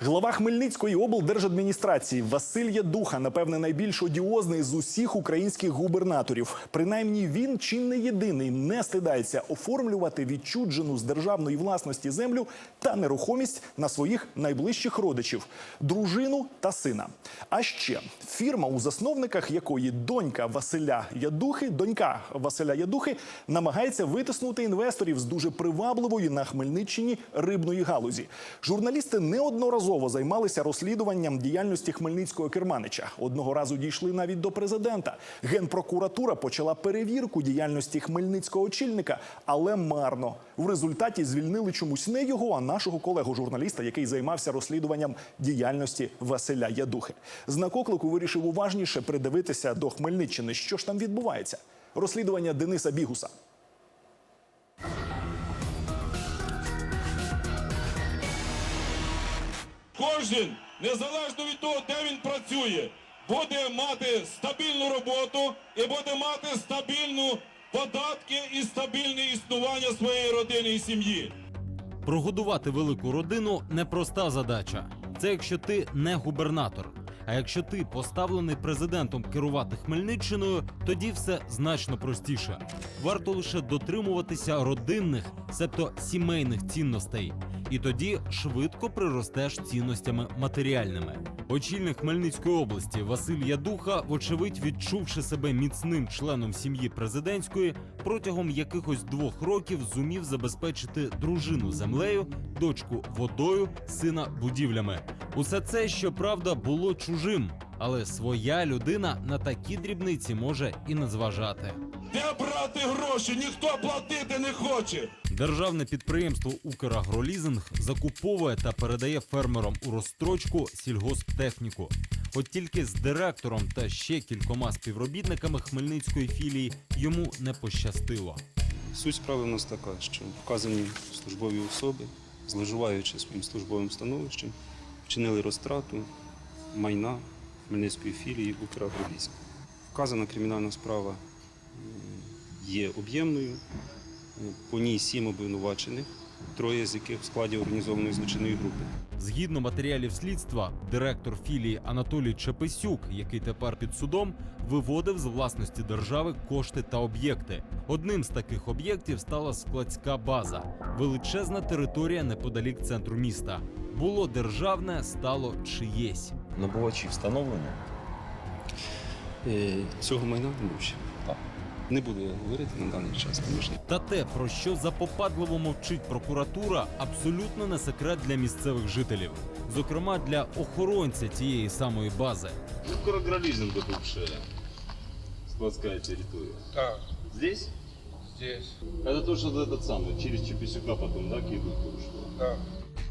Глава Хмельницької облдержадміністрації Василь Ядуха, напевне, найбільш одіозний з усіх українських губернаторів. Принаймні, він чи не єдиний не стидається оформлювати відчуджену з державної власності землю та нерухомість на своїх найближчих родичів дружину та сина. А ще фірма, у засновниках якої донька Василя Ядухи, донька Василя Ядухи, намагається витиснути інвесторів з дуже привабливої на Хмельниччині рибної галузі. Журналісти неодноразово займалися розслідуванням діяльності хмельницького керманича. Одного разу дійшли навіть до президента. Генпрокуратура почала перевірку діяльності хмельницького очільника, але марно. В результаті звільнили чомусь не його, а нашого колегу журналіста, який займався розслідуванням діяльності Василя Ядухи. Знак оклику вирішив уважніше придивитися до Хмельниччини. Що ж там відбувається? Розслідування Дениса Бігуса. Кожен, незалежно від того, де він працює, буде мати стабільну роботу і буде мати стабільну податки і стабільне існування своєї родини і сім'ї. Прогодувати велику родину непроста задача. Це якщо ти не губернатор. А якщо ти поставлений президентом керувати Хмельниччиною, тоді все значно простіше. Варто лише дотримуватися родинних, себто сімейних цінностей, і тоді швидко приростеш цінностями матеріальними. Очільник Хмельницької області Василь Ядуха, вочевидь, відчувши себе міцним членом сім'ї президентської, протягом якихось двох років зумів забезпечити дружину землею, дочку водою, сина будівлями. Усе це, щоправда, було чужим, але своя людина на такі дрібниці може і не зважати. Де гроші? Ніхто платити не хоче. Державне підприємство Украгролізинг закуповує та передає фермерам у розстрочку сільгосптехніку. От тільки з директором та ще кількома співробітниками Хмельницької філії йому не пощастило. Суть справи в нас така, що вказані службові особи, зловживаючи своїм службовим становищем, вчинили розтрату майна Хмельницької філії «Украгролізинг». Вказана кримінальна справа є об'ємною. По ній сім обвинувачених, троє з яких в складі організованої злочинної групи. Згідно матеріалів слідства, директор філії Анатолій Чепесюк, який тепер під судом, виводив з власності держави кошти та об'єкти. Одним з таких об'єктів стала складська база, величезна територія неподалік центру міста. Було державне, стало чиєсь. Набувачі встановлені. Е, Цього майна не буде. Так. Не буду я говорити на даний час, звісно. Та те, про що запопадливо мовчить прокуратура, абсолютно не секрет для місцевих жителів, зокрема для охоронця цієї самої бази. Укрогролизинга бывшая складская территория. Так, Здесь? здесь, Это то, что этот самый, через Чепесюка потом, да, кидают ушло. да.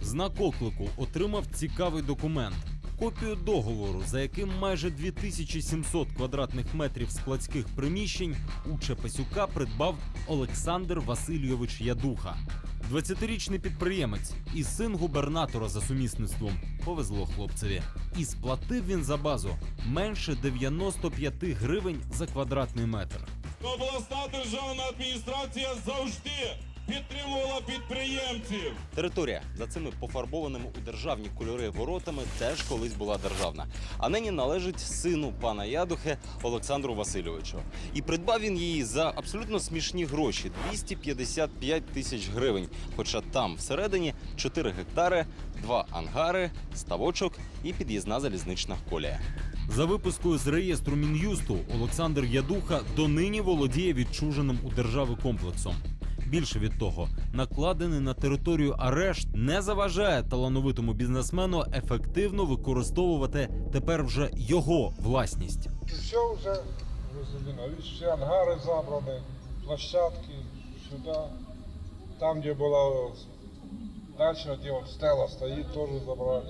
Знак оклику отримав цікавий документ. Копію договору, за яким майже 2700 квадратних метрів складських приміщень у Чепесюка придбав Олександр Васильович Ядуха. 20-річний підприємець і син губернатора за сумісництвом повезло хлопцеві. І сплатив він за базу менше 95 гривень за квадратний метр. Обласна державна адміністрація завжди підтримувала підприємців. Територія за цими пофарбованими у державні кольори воротами теж колись була державна, а нині належить сину пана Ядухи Олександру Васильовичу. І придбав він її за абсолютно смішні гроші 255 тисяч гривень. Хоча там всередині 4 гектари, 2 ангари, ставочок і під'їзна залізнична колія. За випискою з реєстру Мін'юсту Олександр Ядуха донині володіє відчуженим у держави комплексом. Більше від того, накладений на територію арешт не заважає талановитому бізнесмену ефективно використовувати тепер вже його власність. Все уже разделено. Видишь, все ангары забраны, площадки сюда. Там, где была дача, где вот стела стоит, тоже забрали.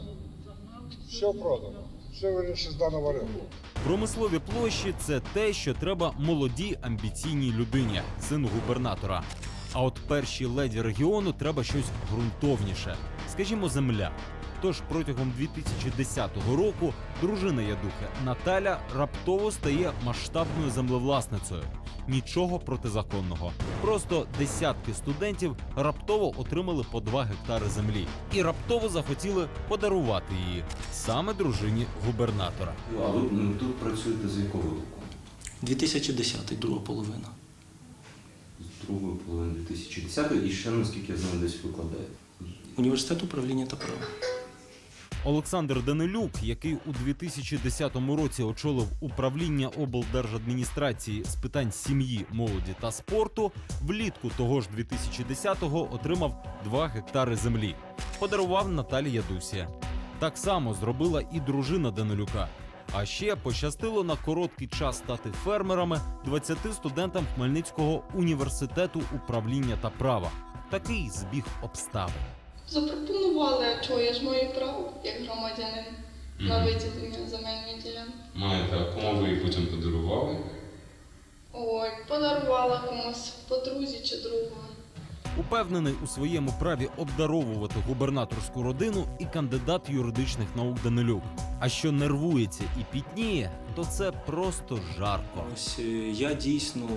Все продано. Все вырежешь из данного рынка. Промислові площі це те, що треба молодій амбіційній людині, сину губернатора. А от першій леді регіону треба щось ґрунтовніше, скажімо, земля. Тож протягом 2010 року дружина Ядухи Наталя раптово стає масштабною землевласницею. нічого протизаконного. Просто десятки студентів раптово отримали по 2 гектари землі і раптово захотіли подарувати її саме дружині губернатора. А ви ну, тут працюєте з якого року? 2010 друга половина. Другої половини 2010 і ще, наскільки я знаю, десь викладаєте. Університет управління та права. Олександр Данилюк, який у 2010 році очолив управління облдержадміністрації з питань сім'ї, молоді та спорту, влітку того ж 2010-го отримав 2 гектари землі. Подарував Наталі Ядусі. Так само зробила і дружина Данилюка. А ще пощастило на короткий час стати фермерами 20 студентам Хмельницького університету управління та права. Такий збіг обставин. Запропонували, а чого я ж маю право, як громадянин, на виділення земельної ділянки. Маєте, а кому ви її потім подарували? Ой, подарувала комусь подрузі чи другу. Упевнений у своєму праві обдаровувати губернаторську родину і кандидат юридичних наук Данилюк. А що нервується і пітніє, то це просто жарко. Ось е, я дійсно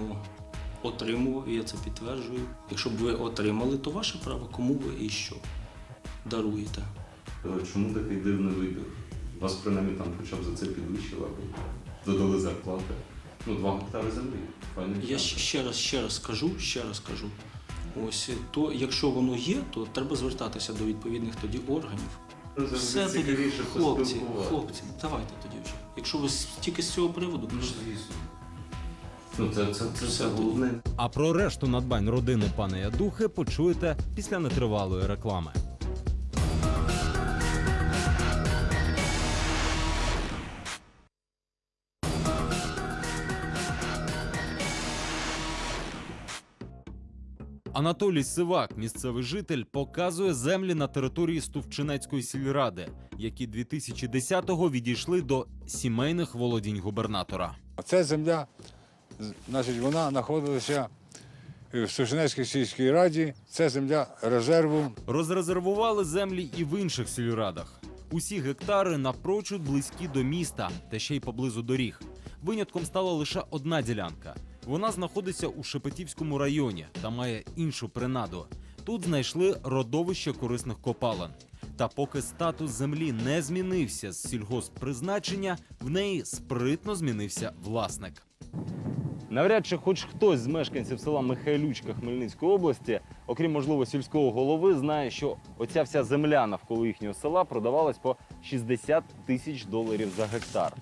отримував, і я це підтверджую. Якщо б ви отримали, то ваше право, кому ви і що даруєте. Е, Чому такий дивний вибір? Вас принаймні там хоча б за це підвищили або додали зарплати. Ну, два гектари землі. Файна Я ще- раз, ще раз скажу, ще раз кажу. Ось е, то, якщо воно є, то треба звертатися до відповідних тоді органів. Все тоді, хлопці, хлопці, давайте тоді вже. Якщо ви тільки з цього приводу, Ну, звісно. Ну, це, це, це, це головне. А про решту надбань родини пана Ядухи почуєте після нетривалої реклами. Анатолій Сивак, місцевий житель, показує землі на території Стувчинецької сільради, які 2010-го відійшли до сімейних володінь губернатора. Ця земля, значить, вона знаходилася в Сушенецькій сільській раді. Це земля резерву. Розрезервували землі і в інших сільрадах. Усі гектари напрочуд близькі до міста та ще й поблизу доріг. Винятком стала лише одна ділянка. Вона знаходиться у Шепетівському районі та має іншу принаду. Тут знайшли родовище корисних копалин. Та поки статус землі не змінився з сільгосппризначення, в неї спритно змінився власник. Навряд чи хоч хтось з мешканців села Михайлючка Хмельницької області, окрім можливо сільського голови, знає, що оця вся земля навколо їхнього села продавалась по 60 тисяч доларів за гектар.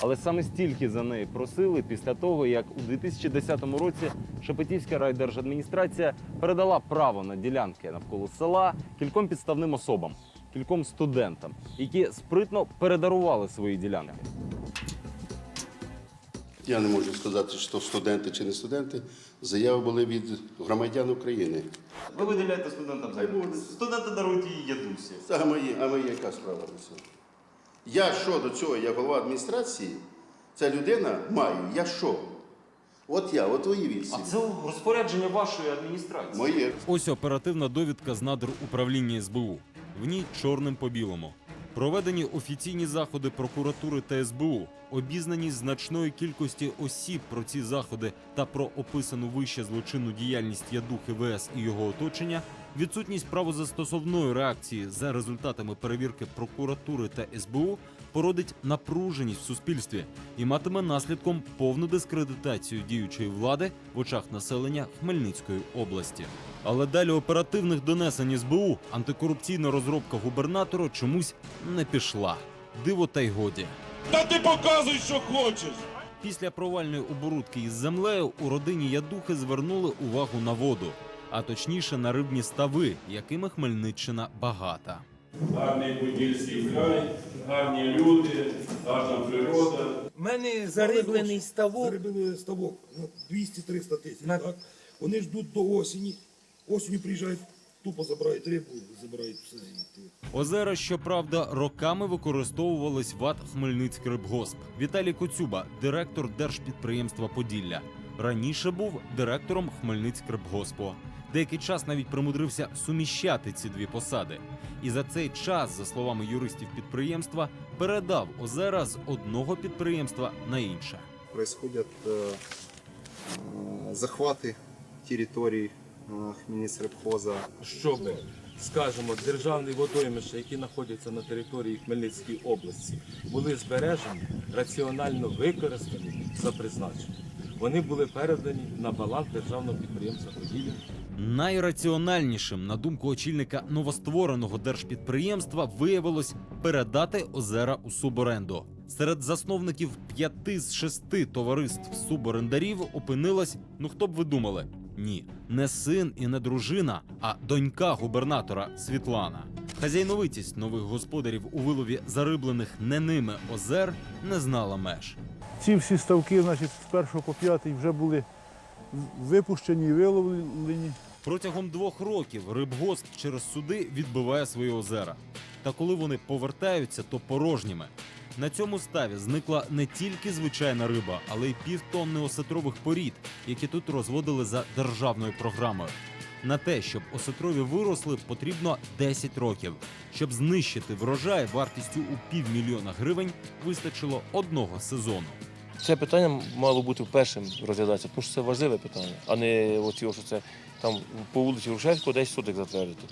Але саме стільки за неї просили після того, як у 2010 році Шепетівська райдержадміністрація передала право на ділянки навколо села кільком підставним особам, кільком студентам, які спритно передарували свої ділянки. Я не можу сказати, що студенти чи не студенти. Заяви були від громадян України. Ви виділяєте студентам землю. Студенти дарують її ядусі. А мої, а мої яка справа до цього? Я що до цього, як голова адміністрації, ця людина маю, я що? От я, от уявіть собі. це розпорядження вашої адміністрації. Моє. Ось оперативна довідка з надр управління СБУ. В ній чорним по білому. Проведені офіційні заходи прокуратури та СБУ, обізнаність значної кількості осіб про ці заходи та про описану вище злочинну діяльність Ядухи ВС і його оточення, відсутність правозастосовної реакції за результатами перевірки прокуратури та СБУ породить напруженість в суспільстві і матиме наслідком повну дискредитацію діючої влади в очах населення Хмельницької області. Але далі оперативних донесень СБУ антикорупційна розробка губернатора чомусь не пішла. Диво та й годі. Та ти показуй, що хочеш. Після провальної оборудки із землею у родині Ядухи звернули увагу на воду, а точніше на рибні стави, якими Хмельниччина багата. Гарний подільський край, гарні люди, гарна природа. У мене зариблений ставок. Заробили ставок ну, 200-300 тисяч. Так? Вони ждуть до осені. Осінню приїжджають, тупо забирають рибу, забирають все звідти. Озера, щоправда, роками використовувались ВАТ Хмельницький рибгосп. Віталій Коцюба, директор держпідприємства Поділля. Раніше був директором Хмельницький рибгоспу. Деякий час навіть примудрився суміщати ці дві посади. І за цей час, за словами юристів підприємства, передав озера з одного підприємства на інше. происходят э, захвати території Хмельницького Щоб, скажімо, державні водоймища, які знаходяться на території Хмельницької області, були збережені, раціонально використані за призначенням. Вони були передані на баланс державного підприємства «Поділля». Найраціональнішим, на думку очільника новоствореного держпідприємства, виявилось передати озера у суборенду. Серед засновників п'яти з шести товариств суборендарів опинилась, ну хто б ви думали? Ні, не син і не дружина, а донька губернатора Світлана. Хазяйновитість нових господарів у вилові зариблених не ними озер не знала меж. Ці всі ставки, значить, з першого по п'ятий вже були випущені і виловлені. Протягом двох років рибгосп через суди відбиває свої озера. Та коли вони повертаються, то порожніми. На цьому ставі зникла не тільки звичайна риба, але й півтонни осетрових порід, які тут розводили за державною програмою. На те, щоб осетрові виросли, потрібно 10 років. Щоб знищити врожай вартістю у півмільйона гривень, вистачило одного сезону. Це питання мало бути першим розглядатися, тому що це важливе питання, а не оці, що це там по вулиці Грушевського десь соток затвердити.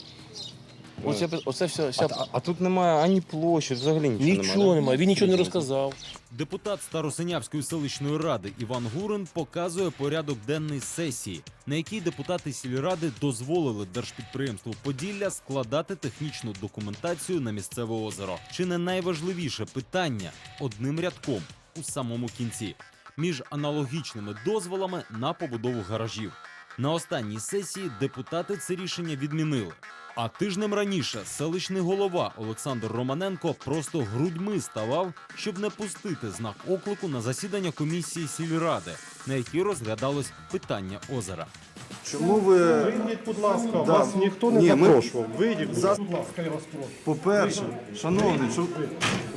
Оце, оце все, вся... А, а тут немає ані площі, взагалі нічого, нічого немає. немає, він нічого не розказав. Депутат Старосинявської селищної ради Іван Гурин показує порядок денний сесії, на якій депутати сільради дозволили держпідприємству Поділля складати технічну документацію на місцеве озеро. Чи не найважливіше питання одним рядком у самому кінці між аналогічними дозволами на побудову гаражів. На останній сесії депутати це рішення відмінили. А тижнем раніше селищний голова Олександр Романенко просто грудьми ставав, щоб не пустити знак оклику на засідання комісії сільради, на якій розглядалось питання озера. Чому ви Вийдіть, будь ласка, Да. вас ніхто не Ні, ми- запрошував. Вийдіть, будь За- ласка, я вас прошу. по-перше, шановний, що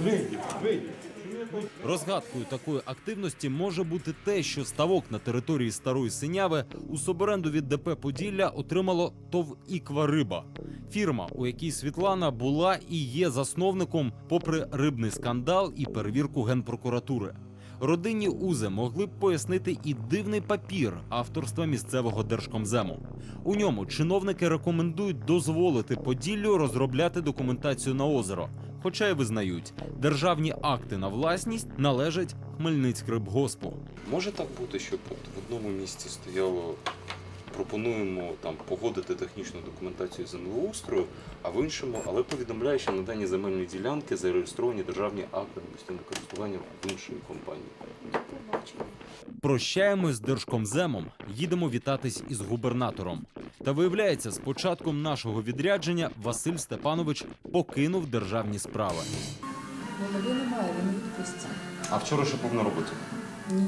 Вийдіть, вийдіть. Розгадкою такої активності може бути те, що ставок на території старої синяви у суборенду від ДП Поділля отримало ТОВ «Іква Риба. Фірма, у якій Світлана була і є засновником, попри рибний скандал і перевірку генпрокуратури. Родинні узи могли б пояснити і дивний папір авторства місцевого держкомзему. У ньому чиновники рекомендують дозволити Поділлю розробляти документацію на озеро, хоча й визнають, державні акти на власність належать Хмельницькрибгоспу. Може так бути, щоб от в одному місці стояло пропонуємо там погодити технічну документацію землеустрою, а в іншому, але повідомляє, що на дані земельні ділянки зареєстровані державні акти на постійне користування в іншої компанії. Прощаємось з держкомземом, їдемо вітатись із губернатором. Та виявляється, з початком нашого відрядження Василь Степанович покинув державні справи. Голови немає, він відпустці. А вчора ще був на роботі. Ні.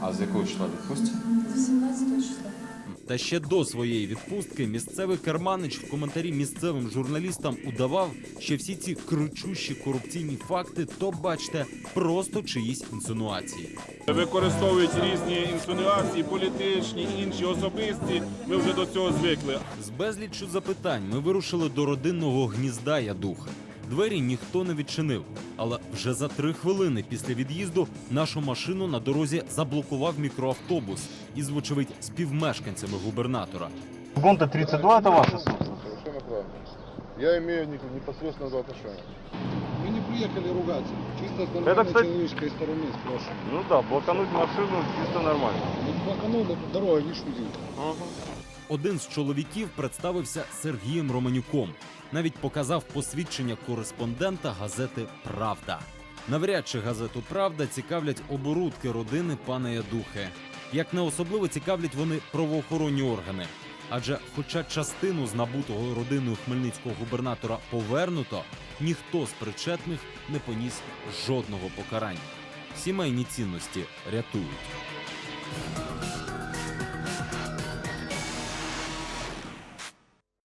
А з якого числа відпустці? З 18 числа. Та ще до своєї відпустки місцевий керманич в коментарі місцевим журналістам удавав, що всі ці кричущі корупційні факти, то бачте, просто чиїсь інсинуації. Використовують різні інсинуації, політичні, інші особисті. Ми вже до цього звикли. З безліччю запитань ми вирушили до родинного гнізда Ядухи. Двері ніхто не відчинив, але вже за три хвилини після від'їзду нашу машину на дорозі заблокував мікроавтобус із, вочевидь, співмешканцями губернатора. Бонта 32 это ваша собственность? Совершенно правильно. Я имею непосредственное отношение. Мы не приехали ругаться. Чисто с нормальной кстати- человеческой стороны спрашиваем. Ну да, блокануть машину чисто нормально. Не блоканули, дорога не шутит. Один з чоловіків представився Сергієм Романюком. Навіть показав посвідчення кореспондента газети Правда. Навряд чи газету Правда цікавлять оборудки родини пана Ядухи. Як не особливо цікавлять вони правоохоронні органи. Адже, хоча частину з набутого родиною хмельницького губернатора повернуто, ніхто з причетних не поніс жодного покарання. Сімейні цінності рятують.